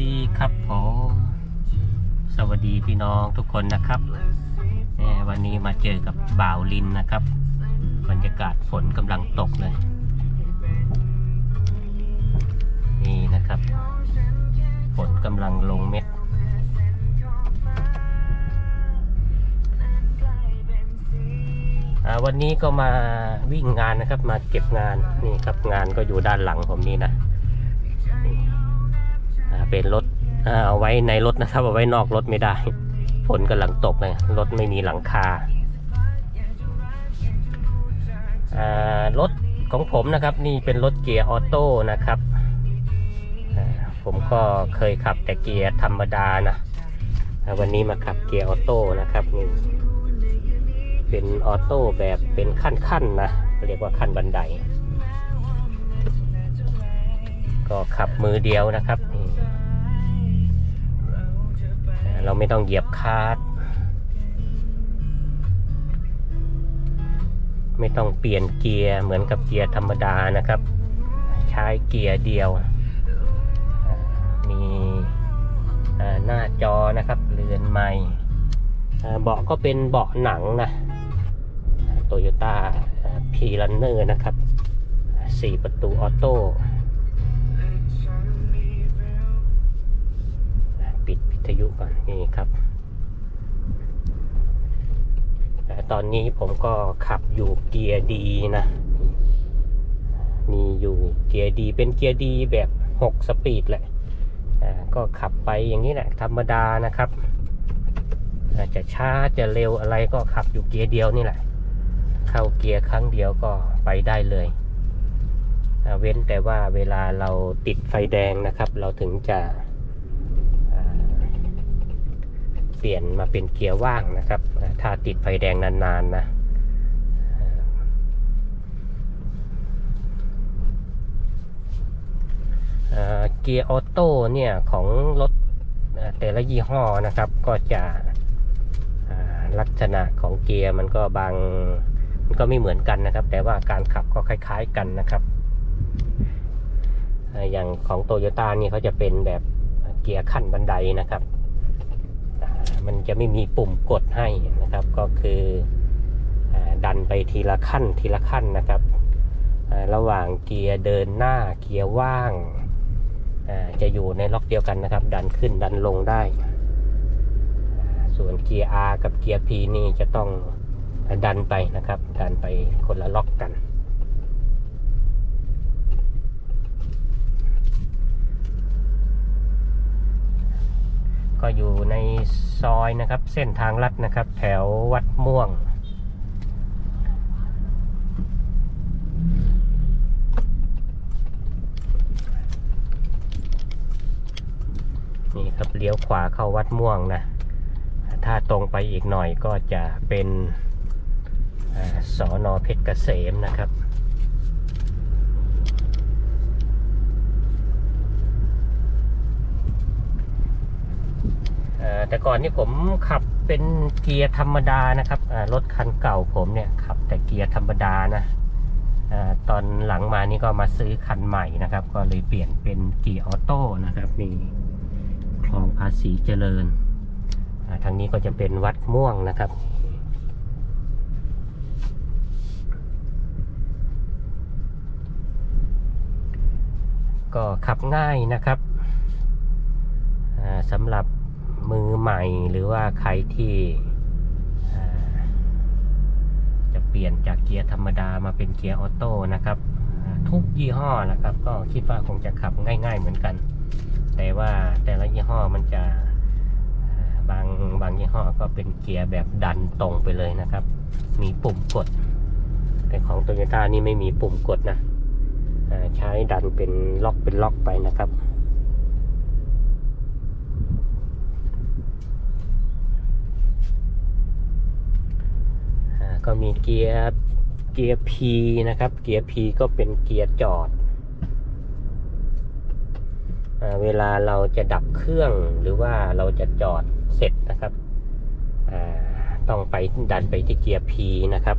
ดีครับผมสวัสดีพี่น้องทุกคนนะครับ วันนี้มาเจอกับบ่าวลินนะครับ บรรยากาศฝนกำลังตกเลย นี่นะครับ ฝนกำลังลงเม็ดวันนี้ก็มาวิ่งงานนะครับ มาเก็บงานนี่ครับงานก็อยู่ด้านหลังผมนี่นะ เป็นรถเอาไว้ในรถนะครับเอาไว้นอกรถไม่ได้ฝนกำลังตกเลยรถไม่มีหลังคารถของผมนะครับนี่เป็นรถเกียร์ออโต้นะครับผมก็เคยขับแต่เกียร์ธรรมดานะวันนี้มาขับเกียร์ออโต้นะครับนี่เป็นออโต้แบบเป็นขั้นๆนะเรียกว่าขั้นบันได ก็ขับมือเดียวนะครับ เราไม่ต้องเหยียบคาร์ดไม่ต้องเปลี่ยนเกียร์เหมือนกับเกียร์ธรรมดานะครับ ใช้เกียร์เดียว มีหน้าจอนะครับเรือนไม้อ่เบาะก็เป็นเบาะหนังนะโตโยต้าพีรันเนอร์นะครับ 4 ประตูออโต้ อนนี้ผมก็ขับอยู่เกียร์ดีนะ มีอยู่เกียร์ดีเป็นเกียร์ดีแบบ 6 สปีดแหละก็ขับไปอย่างนี้แหละธรรมดานะครับอาจจะช้าจะเร็วอะไรก็ขับอยู่เกียร์เดียวนี่แหละ เข้าเกียร์ครั้งเดียวก็ไปได้เลย เว้นแต่ว่าเวลาเราติดไฟแดงนะครับ เราถึงจะ ปลี่ยนมาเป็นเกียร์ว่างนะครับอ่าถ้าติดไฟแดงนานๆนะอ่าอ่าเกียร์ออโต้เนี่ยของรถแต่ละยี่ห้อนะครับ ก็จะลักษณะของเกียร์มันก็บางมันก็ไม่เหมือนกันนะครับ แต่ว่าการขับก็คล้าย ๆกันนะครับ อย่างของโตโยต้านี่เขาจะเป็นแบบเกียร์ขั้นบันไดนะครับ มันจะไม่มีปุ่มกดให้นะครับ ก็คืออดันไปทีละขั้นทีละขั้นนะครับ ระหว่างเกียร์เดินหน้าเกียร์ว่างจะอยู่ในล็อกเดียวกันนะครับ ดันขึ้นดันลงได้ ส่วนเกียร์ R กับเกียร์ P นี่จะต้องดันไปนะครับ ดันไปคนละล็อกกัน ก็อยู่ในซอยนะครับ เส้นทางลัดนะครับ แถววัดม่วง นี่ครับเลี้ยวขวาเข้าวัดม่วงนะ ถ้าตรงไปอีกหน่อยก็จะเป็นอสอนอเพชรเกษมนะครับ แต่ก่อนนี่ผมขับเป็นเกียร์ธรรมดานะครับรถคันเก่าผมเนี่ยขับแต่เกียร์ธรรมดานะตอนหลังมานี่ก็มาซื้อคันใหม่นะครับ ก็เลยเปลี่ยนเป็นเกียร์ออโต้นะครับนี่คลองภาษีเจริญทางนี้ก็จะเป็นวัดม่วงนะครับก็ขับง่ายนะครับสำหรับ มือใหม่หรือว่าใครที่จะเปลี่ยนจากเกียร์ธรรมดามาเป็นเกียร์ออโต้นะครับ ทุกยี่ห้อนะครับ ก็คิดว่าคงจะขับง่าย ๆเหมือนกัน แต่ว่าแต่ละยี่ห้อมันจะบางบางยี่ห้อก็เป็นเกียร์แบบดันตรงไปเลยนะครับ มีปุ่มกด แต่ของโตโยต้านี่ไม่มีปุ่มกดนะใช้ดันเป็นล็อกเป็นล็อกไปนะครับ อ่า ก็มีเกียร์เกียร์ P นะครับ เกียร์ P ก็เป็นเกียร์จอดอเวลาเราจะดับเครื่องหรือว่าเราจะจอดเสร็จนะครับต้องไปดันไปที่เกียร์ P นะครับ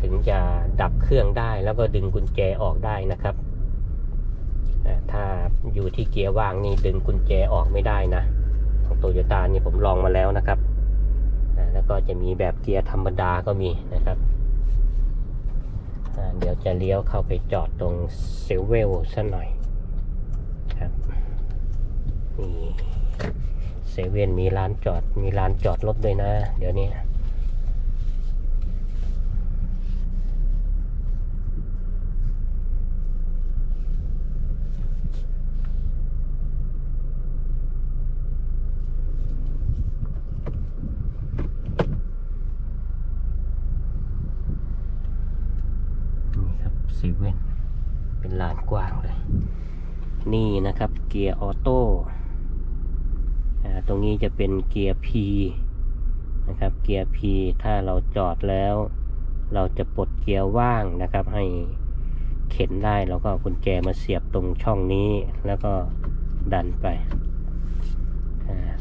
ถึงจะดับเครื่องได้แล้วก็ดึงกุญแจออกได้นะครับ ถ้าอยู่ที่เกียร์ว่างนี่ดึงกุญแจออกไม่ได้นะ ของโตโยต้านี่ผมลองมาแล้วนะครับ แล้วก็จะมีแบบเกียร์ธรรมดาก็มีนะครับเดี๋ยวจะเลี้ยวเข้าไปจอดตรงเซเวลสักหน่อยครับนี่เซเว่นมีร้านจอดมีร้านจอดรถด้วยนะ เดี๋ยวนี้รับ เซเว่นเป็นลานกว้างเลย นี่นะครับเกียร์ออโต้ตรงนี้จะเป็นเกียร์ P นะครับเกียร์ P ถ้าเราจอดแล้ว เราจะปลดเกียร์ว่างนะครับ ให้เข็นได้แล้วก็กุญแจมาเสียบตรงช่องนี้แล้วก็ดันไป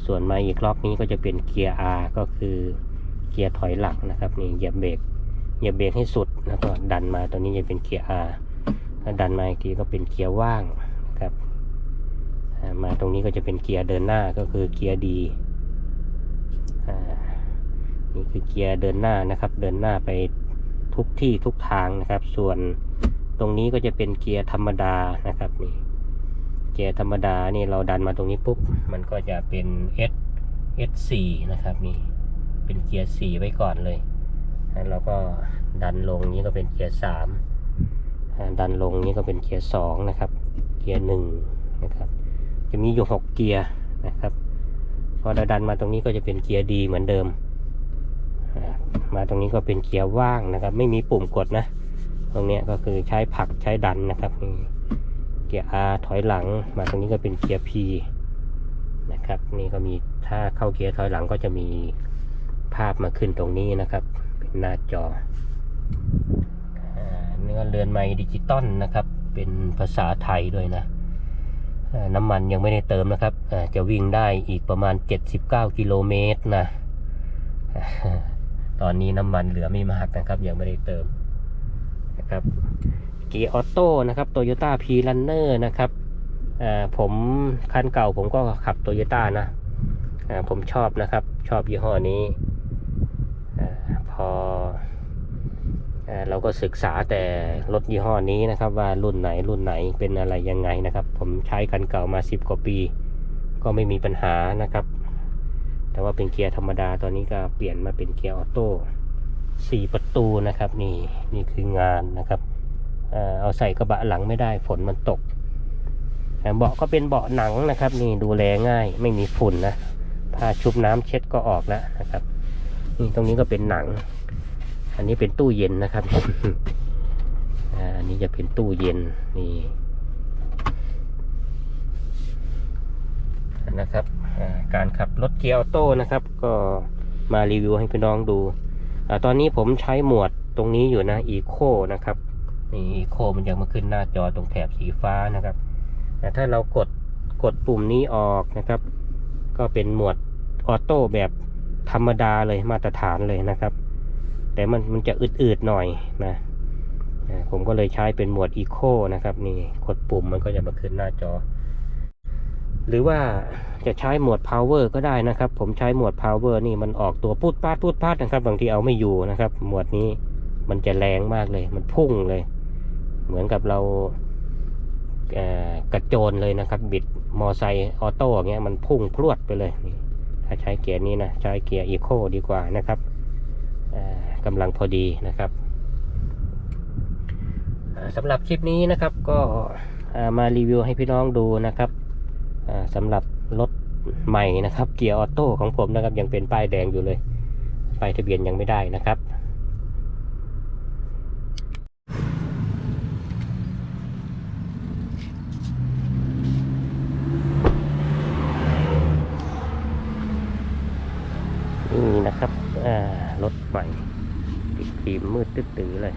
ส่วนมาอีกล็อกนี้ก็จะเป็นเกียร์ R ก็คือเกียร์ถอยหลังนะครับนี่เหยียบเบรก อย่าเบรกให้สุดแล้วก็ดันมาตัวนี้จะเป็นเกียร์ R ถ้าดันมาอีกทีก็เป็นเกียร์ว่างนะครับมาตรงนี้ก็จะเป็นเกียร์เดินหน้าก็คือเกียร์ดีนี่คือเกียร์เดินหน้านะครับ เดินหน้าไปทุกที่ทุกทางนะครับ ส่วนตรงนี้ก็จะเป็นเกียร์ธรรมดานะครับนี่เกียร์ธรรมดานี่เราดันมาตรงนี้ปุ๊บมันก็จะเป็น S S4 นะครับนี่เป็นเกียร์4ไว้ก่อนเลย แล้วเราก็ดันลงนี้ก็เป็นเกียร์สามดันลงนี้ก็เป็นเกียร์สองนะครับ เกียร์หนึ่งนะครับจะมีอยู่หกเกียร์นะครับ พอเราดันมาตรงนี้ก็จะเป็นเกียร์ดีเหมือนเดิม มาตรงนี้ก็เป็นเกียร์ว่างนะครับ ไม่มีปุ่มกดนะ ตรงนี้ก็คือใช้ผลักใช้ดันนะครับเกียร์ R ถอยหลัง มาตรงนี้ก็เป็นเกียร์ P นะครับนี่ก็มีถ้าเข้าเกียร์ถอยหลังก็จะมีภาพมาขึ้นตรงนี้นะครับ หน้าจอ เนื้อเรือนไม้ดิจิตอลนะครับ เป็นภาษาไทยด้วยนะ น้ำมันยังไม่ได้เติมนะครับ จะวิ่งได้อีกประมาณ 79 กิโลเมตรนะ ตอนนี้น้ำมันเหลือไม่มากนะครับ ยังไม่ได้เติมนะครับ เกียร์ออโต้นะครับโตโยต้าพีรันเนอร์นะครับผมคันเก่าผมก็ขับโตโยต้านะผมชอบนะครับ ชอบยี่ห้อนี้ อาพออา เราก็ศึกษาแต่รถยี่ห้อนี้นะครับ ว่ารุ่นไหนรุ่นไหนเป็นอะไรยังไงนะครับ ผมใช้กันเก่ามาสิบกว่าปี ก็ไม่มีปัญหานะครับ แต่ว่าเป็นเกียร์ธรรมดาตอนนี้ก็เปลี่ยนมาเป็นเกียร์ออโต้สี่ประตูนะครับ นี่นี่คืองานนะครับเอาใส่กระบะหลังไม่ได้ฝนมันตกเบาะก็เป็นเบาะหนังนะครับ นี่ดูแลง่ายไม่มีฝุ่นนะผ้าชุบน้ำเช็ดก็ออกแล้วนะครับนี่ตรงนี้ก็เป็นหนัง อันนี้เป็นตู้เย็นนะครับอ่าอันนี้จะเป็นตู้เย็นนี่นะครับการขับรถเกียร์ออโต้นะครับ ก็มารีวิวให้พี่น้องดูอตอนนี้ผมใช้หมวดตรงนี้อยู่นะอีโคนะครับนี่อีโคมันยังมาขึ้นหน้าจอตรงแถบสีฟ้านะครับแต่ถ้าเรากดกดปุ่มนี้ออกนะครับ ก็เป็นหมวดออโต้แบบธรรมดาเลยมาตรฐานเลยนะครับ แต่มันมันจะอืดๆหน่อยนะผมก็เลยใช้เป็นหมวดอีโคนะครับนี่กดปุ่มมันก็จะมาขึ้นหน้าจอ หรือว่าจะใช้หมวด power ก็ได้นะครับ ผมใช้หมวด power นี่มันออกตัวพูดปาดพูดปาดนะครับ บางทีเอาไม่อยู่นะครับ หมวดนี้มันจะแรงมากเลย มันพุ่งเลย เหมือนกับเรากระโจนเลยนะครับ บิดมอไซค์ออโต้อย่างเงี้ยมันพุ่งพรวดไปเลยนี่ถ้าใช้เกียร์นี้นะใช้เกียร์อีโคดีกว่านะครับอ่า กำลังพอดีนะครับอ่าสำหรับคลิปนี้นะครับก็มารีวิวให้พี่น้องดูนะครับอ่าสำหรับรถใหม่นะครับเกียร์ออโต้ของผมนะครับยังเป็นป้ายแดงอยู่เลยป้ายทะเบียนยังไม่ได้นะครับนี่นะครับรถใหม่ ฟิมืดตึ๊ดตื้อเลย